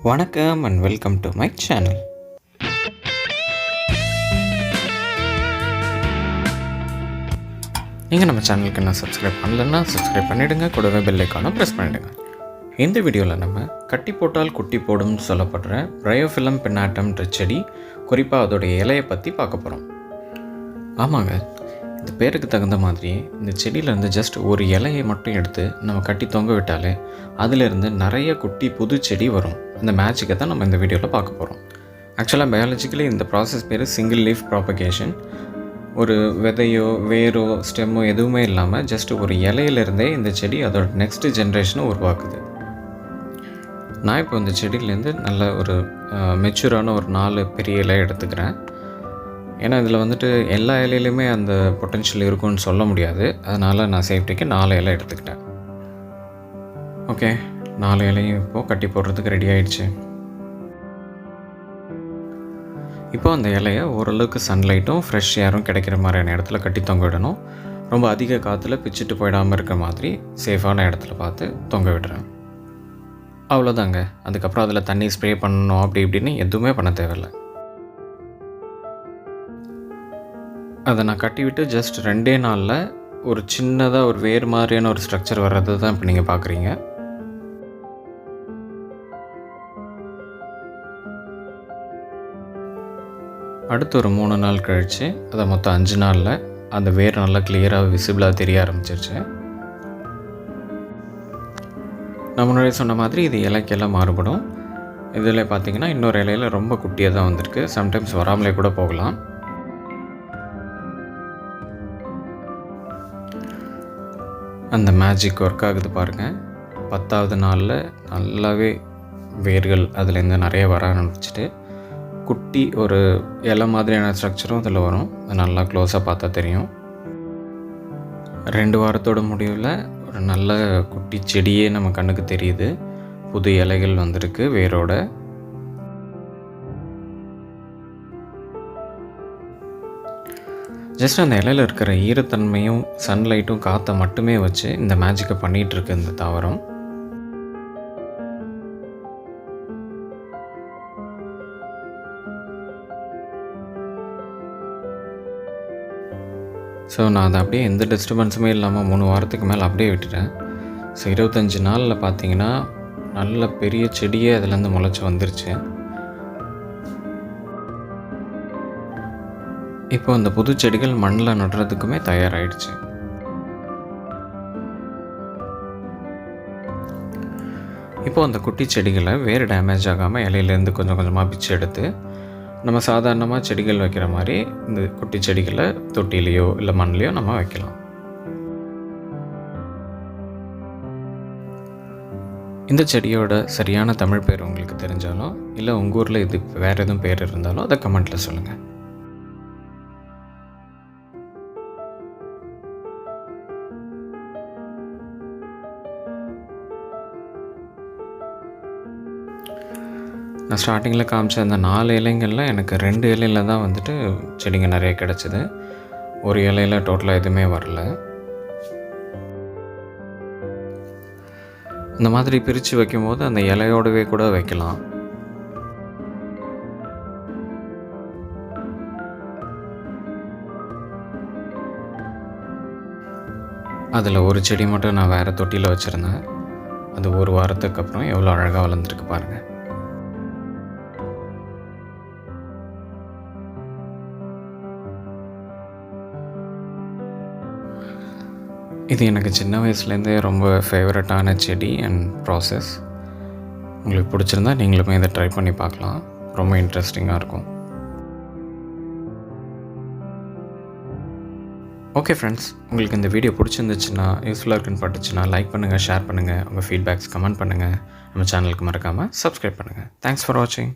வணக்கம் and welcome to my channel நீங்கள் நம்ம சேனலுக்கு என்ன சப்ஸ்கிரைப் பண்ணலன்னா சப்ஸ்கிரைப் பண்ணிவிடுங்க கூடவே பெல் ஐக்கானும் ப்ரெஸ் பண்ணிவிடுங்க இந்த வீடியோவில் நம்ம கட்டி போட்டால் குட்டி போடும்னு சொல்லப்படுற பிரயோஃபிலம் பெண்ணாட்டம்ன்ற செடி குறிப்பாக அதோடைய இலையை பற்றி பார்க்க போகிறோம் ஆமாங்க இந்த பேருக்கு தகுந்த மாதிரி இந்த செடியிலேருந்து ஜஸ்ட் ஒரு இலையை மட்டும் எடுத்து நம்ம கட்டி தொங்க விட்டாலே அதிலிருந்து நிறைய குட்டி புது செடி வரும். அந்த மேஜிக்கை தான் நம்ம இந்த வீடியோவில் பார்க்க போகிறோம் ஆக்சுவலாக பயாலஜிக்கலி இந்த ப்ராசஸ் பேர் சிங்கிள் லீஃப் ப்ராபகேஷன் ஒரு விதையோ வேரோ ஸ்டெம்மோ எதுவுமே இல்லாமல் ஜஸ்ட் ஒரு இலையிலேருந்தே இந்த செடி அதோட நெக்ஸ்ட் ஜென்ரேஷனை உருவாக்குது. நான் இப்போ இந்த செடியிலேருந்து நல்ல ஒரு மெச்சூரான ஒரு நாலு பெரிய இலை எடுத்துக்கிறேன். ஏன்னா இதில் வந்துட்டு எல்லா இலையிலையுமே அந்த பொட்டென்ஷியல் இருக்கும்னு சொல்ல முடியாது. அதனால் நான் சேஃப்டிக்கு நாலு இலை எடுத்துக்கிட்டேன். ஓகே நாலு இலையும் இப்போது கட்டி போடுறதுக்கு ரெடி ஆயிடுச்சு. இப்போ அந்த இலையை ஓரளவுக்கு சன்லைட்டும் ஃப்ரெஷ் ஏரும் கிடைக்கிற மாதிரியான இடத்துல கட்டி தொங்க விடணும். ரொம்ப அதிக காற்றுல பிச்சுட்டு போயிடாமல் இருக்கிற மாதிரி சேஃபான இடத்துல பார்த்து தொங்க விடுறேன். அவ்வளோதாங்க அதுக்கப்புறம் அதில் தண்ணி ஸ்ப்ரே பண்ணணும் அப்படி இப்படின்னு எதுவுமே பண்ண தேவையில்லை. அதை நான் கட்டிவிட்டு ஜஸ்ட் ரெண்டே நாளில் ஒரு சின்னதாக ஒரு வேறு மாதிரியான ஒரு ஸ்ட்ரக்சர் வர்றது தான் இப்போ நீங்கள் பார்க்குறீங்க அடுத்து ஒரு மூணு நாள் கழித்து அதை மொத்தம் அஞ்சு நாளில் அந்த வேர் நல்லா கிளியராக விசிபிளாக தெரிய ஆரம்பிச்சிருச்சு. நான் முன்னாடி சொன்ன மாதிரி இது இலைக்கெல்லாம் மாறுபடும். இதில் பார்த்தீங்கன்னா இன்னொரு இலையில் ரொம்ப குட்டியாக தான் வந்திருக்கு. சம்டைம்ஸ் வராமலே கூட போகலாம். அந்த மேஜிக் ஒர்க் ஆகுது பாருங்கள் பத்தாவது நாளில் நல்லாவே வேர்கள் அதுலேருந்து நிறைய வர ஆரம்பிச்சிட்டு குட்டி ஒரு இலை மாதிரியான ஸ்ட்ரக்சரும் அதில் வரும். அது நல்லா க்ளோஸாக பார்த்தா தெரியும். ரெண்டு வாரத்தோட முடிவில் ஒரு நல்ல குட்டி செடியே நம்ம கண்ணுக்கு தெரியுது. புது இலைகள் வந்திருக்கு வேரோட. ஜஸ்ட் அந்த இலையில் இருக்கிற ஈரத்தன்மையும் சன்லைட்டும் காற்றை மட்டுமே வச்சு இந்த மேஜிக்கை பண்ணிகிட்டு இருக்கு இந்த தாவரம். ஸோ நான் அதை அப்படியே எந்த டிஸ்டர்பன்ஸுமே இல்லாமல் மூணு வாரத்துக்கு மேலே அப்படியே விட்டுட்டேன். ஸோ இருபத்தஞ்சி நாளில் பார்த்தீங்கன்னா நல்ல பெரிய செடியே அதுலேருந்து முளைச்சி வந்துருச்சு. இப்போ அந்த புது செடிகள் மண்ணில் நடுறதுக்குமே தயாராகிடுச்சு இப்போ அந்த குட்டி செடிகளை வேறு டேமேஜ் ஆகாமல் இலையிலேருந்து கொஞ்சம் கொஞ்சமாக பிச்சு எடுத்து நம்ம சாதாரணமாக செடிகள் வைக்கிற மாதிரி இந்த குட்டி செடிகளை தொட்டிலையோ இல்லை மண்லேயோ நம்ம வைக்கலாம். இந்த செடியோட சரியான தமிழ் பேர் உங்களுக்கு தெரிஞ்சாலும் இல்லை உங்கள் ஊரில் இது வேறு எதுவும் பேர் இருந்தாலும் அதை கமெண்ட்டில் சொல்லுங்கள் நான் ஸ்டார்டிங்கில் காமிச்ச அந்த நாலு இலைங்களில் எனக்கு ரெண்டு இலையில் தான் வந்துட்டு செடிங்க நிறைய கிடச்சிது. ஒரு இலையில் டோட்டலாக எதுவுமே வரல. இந்த மாதிரி பிரித்து வைக்கும்போது அந்த இலையோடவே கூட வைக்கலாம். அதில் ஒரு செடி மட்டும் நான் வேறு தொட்டியில் வச்சுருந்தேன். அது ஒரு வாரத்துக்கு அப்புறம் எவ்வளோ அழகாக வளர்ந்துருக்கு பாருங்கள் இது எனக்கு சின்ன வயசுலேருந்தே ரொம்ப ஃபேவரட்டான செடி அண்ட் ப்ராசஸ் உங்களுக்கு பிடிச்சிருந்தா நீங்களுமே இதை ட்ரை பண்ணி பார்க்கலாம். ரொம்ப இன்ட்ரெஸ்டிங்காக இருக்கும். ஓகே ஃப்ரெண்ட்ஸ் உங்களுக்கு இந்த வீடியோ பிடிச்சிருந்துச்சுன்னா யூஸ்ஃபுல்லாக இருக்குன்னு பட்டுச்சுன்னா லைக் பண்ணுங்கள் ஷேர் பண்ணுங்கள் உங்கள் ஃபீட்பேக்ஸ் கமெண்ட் பண்ணுங்கள் நம்ம சேனலுக்கு மறக்காமல் சப்ஸ்கிரைப் பண்ணுங்கள் தேங்க்ஸ் ஃபார் வாட்சிங்